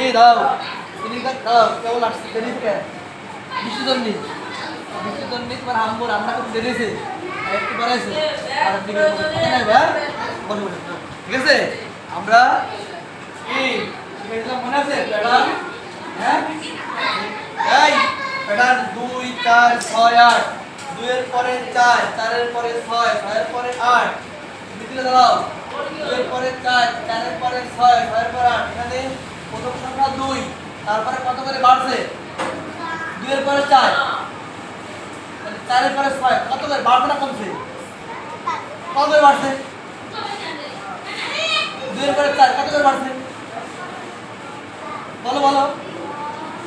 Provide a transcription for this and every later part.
এই দাও তুমি দাও কেবল আসছি? দেরি থেকে বিশ্বজন্মী বিশ্বজন্মী তোমার আম্মু রান্না করতে দেরিছে একটু বাড়াইছে। আর ভাই? বসে বসে। ঠিক আছে? আমরা কি মনে আছে? প্যাটার্ন হ্যাঁ? এই প্যাটার্ন দুই, চার, ছয়, আট। দুইয়ের পরে চার, চারের পরে ছয়, ছয়ের পরে আট। মিত্রে দাঁড়াও। দুইয়ের পরে চার, চারের পরে ছয়, ছয়ের পরে আট। এখানে প্রথম সংখ্যা দুই, তারপরে কত করে বাড়ছে? দুইয়ের পরে চার। চারের পরে ছয়, কত করে বাড়ছে না কমছে? কত করে বাড়ছে? দুইয়ের পরে চার, কত করে বাড়ছে? বলো বলো।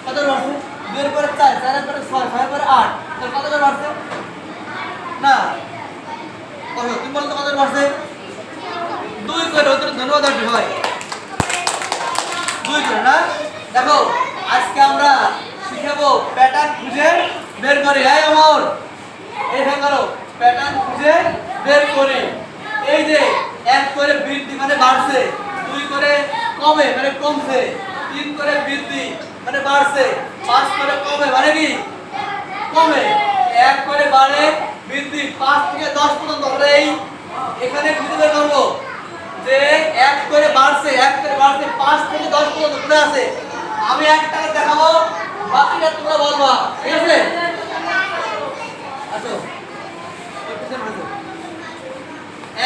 কত করে বাড়ছে? দুইয়ের পরে চার, চারের পরে ছয়, ছয়ের পরে আট। কত করে বাড়ছে? না। তুমি বলো তো কত বাড়ছে? দুই করে, ধন্যবাদ আসবে করে না? দেখো, আজকে আমরা শিখাবো প্যাটার্ন খুঁজে বের করি। এই অমর এইখানে করো প্যাটার্ন খুঁজে বের করি। এই যে এক করে বৃদ্ধি মানে বাড়ছে, দুই করে কমে মানে কমছে, তিন করে বৃদ্ধি মানে বাড়ছে, পাঁচ করে কমে মানে কি? কমে। এক করে বাড়ে বৃদ্ধি পাঁচ থেকে দশ পর্যন্ত। আমরা এই এখানে খুঁজে বের করব যে এক করে বাড়ছে এক পাঁচ থেকে দশ পর্যন্ত ঘুরে আছে আমি এক টাকা দেখাবো, বাকিটা তোমরা বলবা। ঠিক আছে।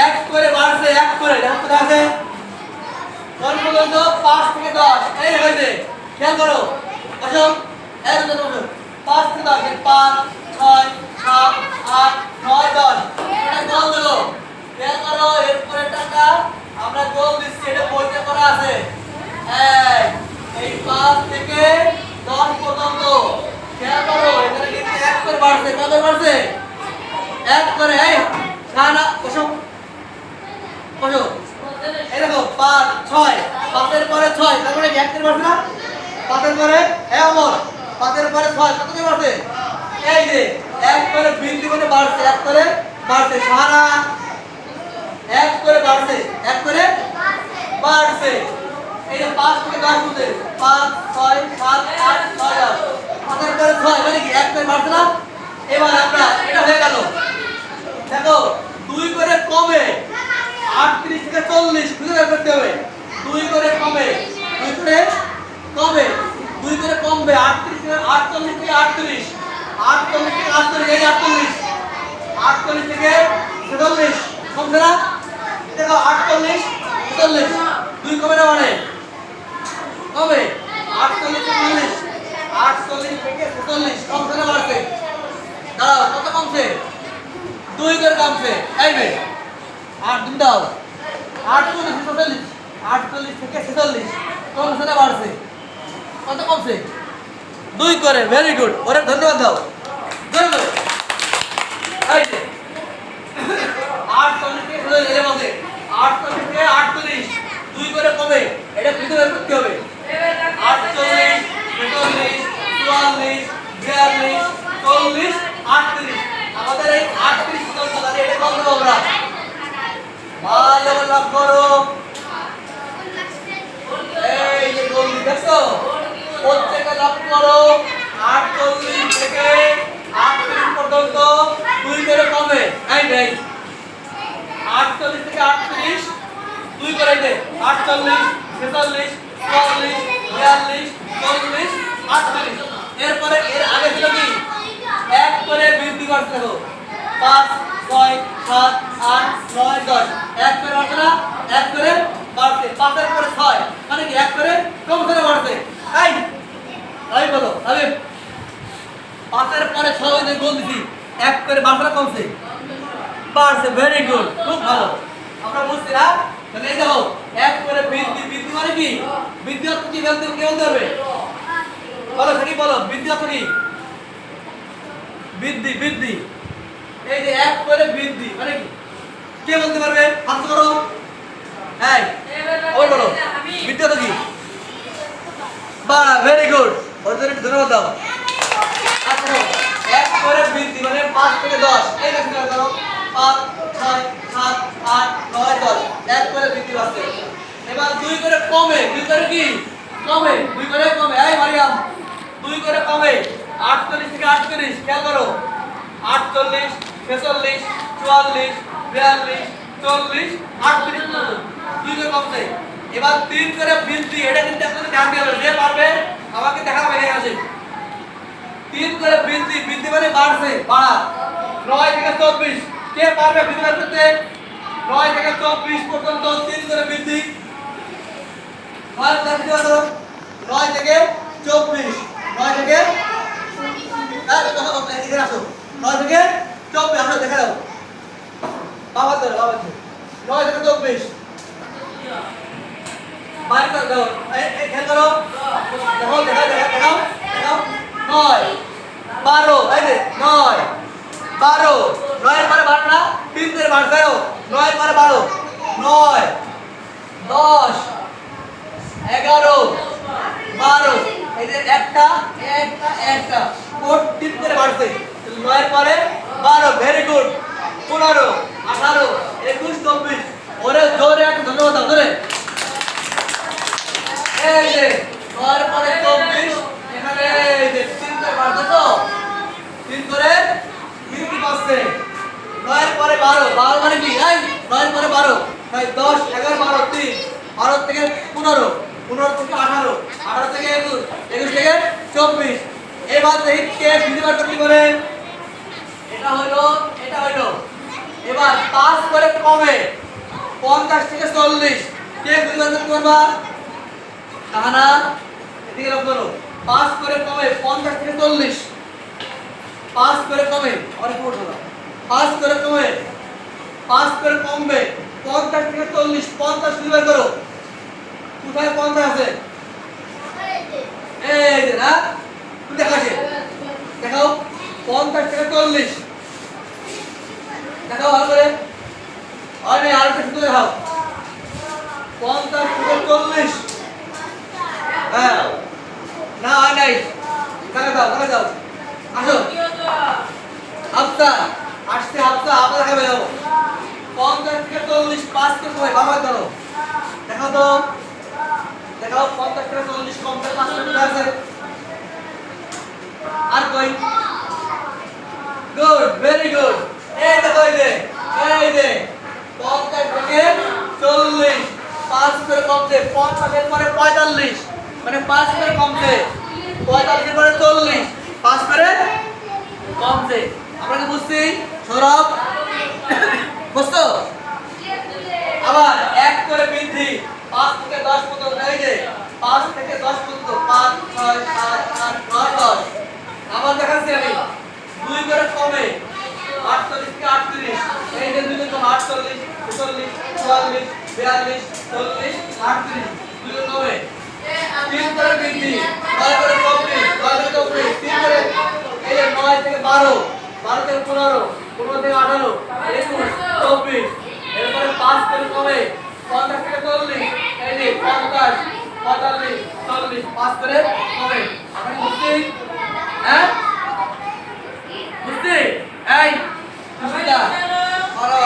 এক করে বাড়ছে, এক করে। আছে? পাঁচ থেকে দশ। এই হয়েছে। খেয়াল করো। আসো পাঁচ থেকে দশ পাঁচ, ছয়, সাত, আট, নয়, দশ। এটা গোল দিলো খেয়াল করো এরপরে টাকা আমরা গোল দিচ্ছি, এটা বইতে করা আছে। এই পাঁচ থেকে দশ পর্যন্ত। খেয়াল করো, এখানে কিন্তু এক করে বাড়ছে, কত বাড়ছে? এক করে, এই, না না, বসো। বসো। এই দেখো, পাঁচ, ছয়, পাঁচের পরে ছয় তারপরে কি এক করে বাড়ছে না? পাঁচের পরে হ্যাঁ অমর, পাঁচের পরে ছয়, কত বাড়ছে? এই যে, এক করে বৃদ্ধি করে বাড়ছে, এক করে বাড়ছে। সারা এক করে বাড়ছে, এক করে বাড়ছে। এই যে পাঁচ থেকে দশ মধ্যে পাঁচ, ছয়, সাত, আট, নয়, দশ। পাঁচের করে ছয় মানে কি? এক করে বাড়ছে না? এবার আমরা, এটা হয়ে গেল। দেখো, দুই করে কমে আটত্রিশ থেকে চল্লিশ খুঁজে বের করতে হবে। দুই করে কমে, দুই করে কমে, দুই করে কমবে আটত্রিশ থেকে আটচল্লিশ থেকে আটত্রিশ, আটচল্লিশ থেকে আটচল্লিশ, এই আটচল্লিশ আটচল্লিশ থেকে ছেচল্লিশ কমছে না দেখো আটচল্লিশ ছেচল্লিশ দুই কমে না মানে কমে আটচল্লিশ চল্লিশ। থেকে ছেচল্লিশ কমছে না বাড়ছে? দাঁড়াও, কত কমছে? দুই করে কমছে। এই বে আট দিন দাও। আটচল্লিশ ছেচল্লিশ। আটচল্লিশ থেকে ছেচল্লিশ। কমছে না বাড়ছে? কত কমছে? দুই করে ভেরি গুড ওরে, ধন্যবাদ দাও। যে আটচল্লিশ থেকে আটচল্লিশ থেকে আটচল্লিশ। দুই করে কমে লক্ষ্য করো। এই যে গোল দেখছ? প্রত্যেকে লক্ষ্য করো। আটচল্লিশ থেকে আটত্রিশ পর্যন্ত দুই করে কমে এই নেই আটচল্লিশ থেকে আটত্রিশ। দুই করে দে, আটচল্লিশ, ছেচল্লিশ, চুয়াল্লিশ, বিয়াল্লিশ, চল্লিশ, আটচল্লিশ। এরপরে এর আগে ছিল কি? এক করে বৃদ্ধি করতে দেখো পাঁচ, ছয়, সাত, আট, নয়, দশ। এক করে বাড়ছে এক করে বাড়ছে। পাঁচের পরে ছয়। মানে কি? এক করে কমছে না বাড়ছে। এই আমি বলো আমি পাঁচের পরে ছয় যে গোল দিছি। এক করে বাড়ছে কমছে। বাড়ছে ভেরি গুড খুব ভালো। আমরা বুঝছি না তাহলে এই দেখো, এক করে বৃদ্ধি বৃদ্ধি মানে কি? বৃদ্ধি অর্থ কি? বলতে কে বলতে হবে বলো সেটি বলো, বৃদ্ধি অর্থ কি? বৃদ্ধি বৃদ্ধি। এই যে এক করে বৃদ্ধি মানে কি? কে বলতে পারবে? হাত করো এই ওই বলো। বৃদ্ধি অর্থ কি? বা ভেরি গুড ওদের ধন্যবাদ দাও। আচ্ছা এক করে বৃদ্ধি মানে পাঁচ থেকে দশ। এই করো পাঁচ ছয়, সাত, আট, নয়, দশ। এক করে বৃদ্ধি পাচ্ছে। এবার দুই করে কমে, দুই করে কি? কমে, দুই করে কমে। এই মারিয়াম, দুই করে কমে। আটচল্লিশ থেকে আটচল্লিশ, খেয়াল করো। আটচল্লিশ, ছেচল্লিশ, চুয়াল্লিশ, বিয়াল্লিশ, চল্লিশ, আটত্রিশ দুই করে কমছে। এবার তিন করে বৃদ্ধি, এটা কিন্তু আপনাদের ধ্যান দিয়ে যে পারবে, আমাকে দেখাবে এখানে আছে তিন করে বৃদ্ধি বৃদ্ধি মানে বাড়ছে, বাড়া। নয় থেকে চব্বিশ। কে পারবে বৃদ্ধি করতে? নয় থেকে চব্বিশ পর্যন্ত তিন করে বৃদ্ধি। নয় থেকে চব্বিশ। নয় থেকে হ্যাঁ, আসো। নয় থেকে চব্বিশ আসো দেখে দাও বাবা ধরো বাবা ধরো নয় থেকে চব্বিশ। বাইরে করে দাও। করো। দেখো দেখাও দেখাও দেখাও দেখাও নয় বারো যে নয় বারো। নয়ের পরে বারো না, তিন করে বারো দেখো নয়ের পরে বারো, নয়, দশ, এগারো, বারো এদের একটা একটা একটা কোট তিন করে বাড়ছে নয়ের পরে বারো ভেরি গুড পনেরো, আঠারো, একুশ, চব্বিশ, ওরে জোরে একটা ধন্যবাদ জোরে এই যে নয়ের পরে চব্বিশ এখানে এই যে তিন করে বাড়ছে তো তিন করে তিনটি পাচ্ছে নয়ের পরে বারো বারো মানে কি এই নয়ের পরে বারো তাই দশ এগারো বারো তিন বারো থেকে পনেরো পনেরো থেকে আঠারো আঠারো থেকে একুশ একুশ থেকে চব্বিশ এবার দেখি কে বিধি বার করতে পারে এটা হইল এটা হইল এবার পাঁচ করে কমে পঞ্চাশ থেকে চল্লিশ। কে বিধি বার করতে পারবা তাহানা, এদিকে লক্ষ্য করো। পাঁচ করে কমে পঞ্চাশ থেকে চল্লিশ। পাঁচ করে কমে অনেক পাঁচ করে কমে পাঁচ করে কমবে পঞ্চাশ থেকে চল্লিশ। পঞ্চাশ বিভাগ করো। কোথায় পঞ্চাশ আছে? এই যে, না? তুমি দেখাচ্ছে দেখাও পঞ্চাশ থেকে চল্লিশ? দেখাও ভালো করে। হয় নাই আর একটু দেখাও। পঞ্চাশ থেকে চল্লিশ। হ্যাঁ। না হয় নাই। দেখা যাও দেখা যাও আসো। হাফতা আসছে হাফতা হাফতা দেখাবে যাব পঞ্চাশ থেকে চল্লিশ, পাঁচ থেকে কমে বাবা ধরো। দেখাও তো। দেখাও, পঞ্চাশ থেকে চল্লিশ কম পাঁচ আছে আর কই? গুড ভেরি গুড এই দেখো এই যে? এই যে। পঞ্চাশ থেকে চল্লিশ। পাঁচ করে কমছে। পঞ্চাশের পরে পঁয়তাল্লিশ। মানে পাঁচ করে কমছে। পঁয়তাল্লিশের পরে চল্লিশ। পাঁচ করে কমছে। আমরা কি বুঝছি? সৌরভ? বুঝতো আবার এক করে বৃদ্ধি। পাঁচ থেকে দশ পর্যন্ত। এই যে, পাঁচ থেকে দশ পর্যন্ত। পাঁচ, ছয়, সাত, আট, নয়, দশ। আবার দেখাচ্ছি আমি। দুই করে কমে আটচল্লিশ থেকে আটত্রিশ। এই যে দুই কমে আটচল্লিশ, ছেচল্লিশ, চুয়াল্লিশ, বিয়াল্লিশ, চল্লিশ, আটত্রিশ। দুই কমে। তিন করে বৃদ্ধি, নয় করে চব্বিশ নয় করে চব্বিশ তিন করে এই যে নয় থেকে বারো বারো থেকে পনেরো পনেরো থেকে আঠারো একুশ চব্বিশ এরপরে পাঁচ করে কমে পঞ্চাশ থেকে চল্লিশ এই যে পঞ্চাশ পঁয়তাল্লিশ চল্লিশ পাঁচ করে কমে আপনি বুঝছি হ্যাঁ বুঝছি এই সুবিধা ভালো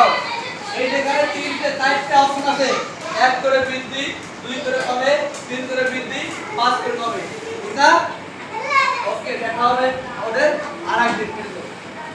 এই যেখানে তিনটে চারটে অপশন আছে এক করে বৃদ্ধি দুই করে কমে তিন করে বৃদ্ধি পাঁচ করে কমে ঠিক না ওকে দেখা হবে ওদের আর একদিন